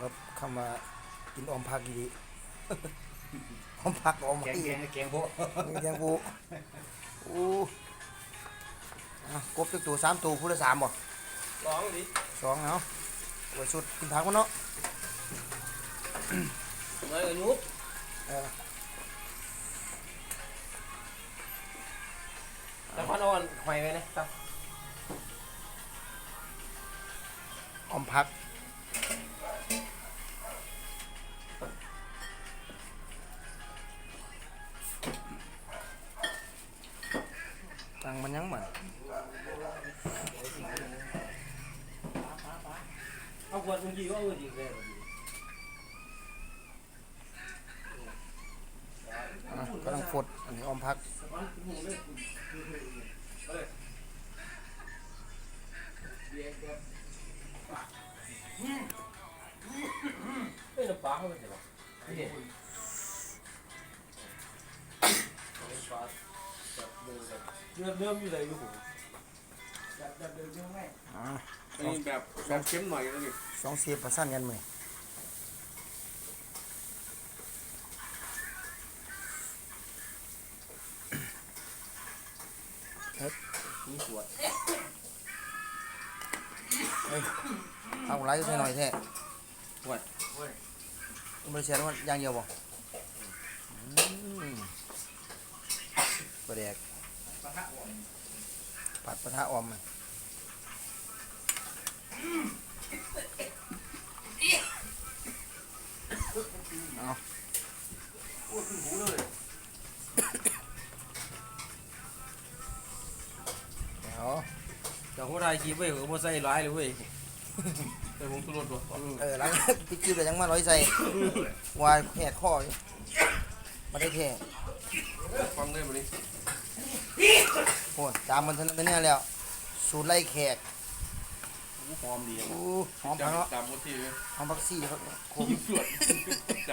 ครับคำว่ากินออมผักดีออมผักออมแกงอีแกงแกงโบมีแกงปูอู้อะกบจักตัวสามตัวผู้ละสามบ่ร้องดิสองเนาะไว้สุดกินผักมันเนาะเลยกับยุบเออแต่พันอ่อนหอยไว้นะครับออมผัก ยังเหมือนเอาขวดเมื่อกี้ก็เอาอีกเลยอะกำลังฟดอันนี้ออมผักเฮ้ยน้ำปลาเข้าไปเถอะนี่เดิม เดิมอยู่เลยอยู่ผมอะอันนี้แบบแบบเข้มหน่อยนะนี่สองเสียบประสานกันไหมมีขวดเอาไลค์ใส่หน่อยแท้ขวดมันเสียมันอย่างเดียวบ่อืมปลาแดก ผัดปลาทะออมมันเอาเดี๋ยวแต่หัวไทยคีบเว้ยหัวใส่ร้ายเลยเว้ยแต่ผมสุรสวะเออหลังพี่จิ้วเลยยังมาร้อยใส่วายแหกข้ออยู่มาได้แท้ฟังได้ไหมนี่โอ้ยจามมันเท่านั้นเนี่ยแล้ว สูตรไล่แขกหอมดีอู้หอมผักเนาะจำหมดที่เลยหอมผักซี่ครับโคมสวดจ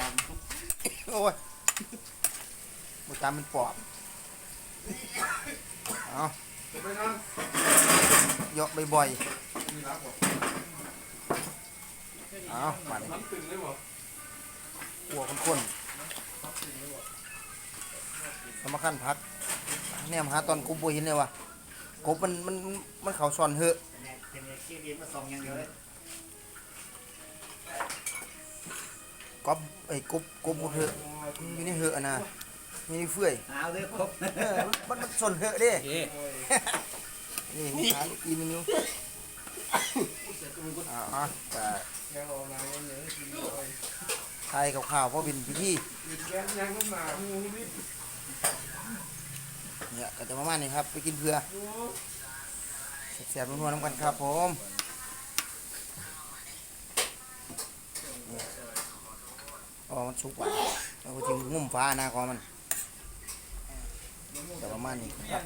โอ้ยบุตามเป็นปอบเอาำไปนะยกบ่อยมีรักบ่ๆเอามาเลยน้ำตึงได้บ่หัวข้นๆสำคัญพัก เนี่ยหาตอนกุบบัวหินเลยวะกบมันมันมันเขาซ่อนเหอะเนี่ยเป็นเนี่ยขี้ดินมาส่องอย่างเดียวเลยกบไอ้ยกบกบบุเหอะมันอยู่ในเหอะอะนะมีในเฟื่อยเอาเลยครบเออมันมันซ่อนเหอะเด้โอเคนี่หาลูกอีนนิ้วอ่าอะแต่แกงออนไลน์เนี่ยกินบ่อยไทยกับข้าวเพราะเป็นพิธีแกงยังขึ้นมาหูวิทย์ เนี่ยก็จะประมาณนี้ครับ ไปกินเพื่อแซ่บๆนัวๆน้ำกันครับผมอ๋อมันสุกว่ะเราก็ทิ้งงุ่มฟ้านะกอมันแต่ประมาณนี้ครับ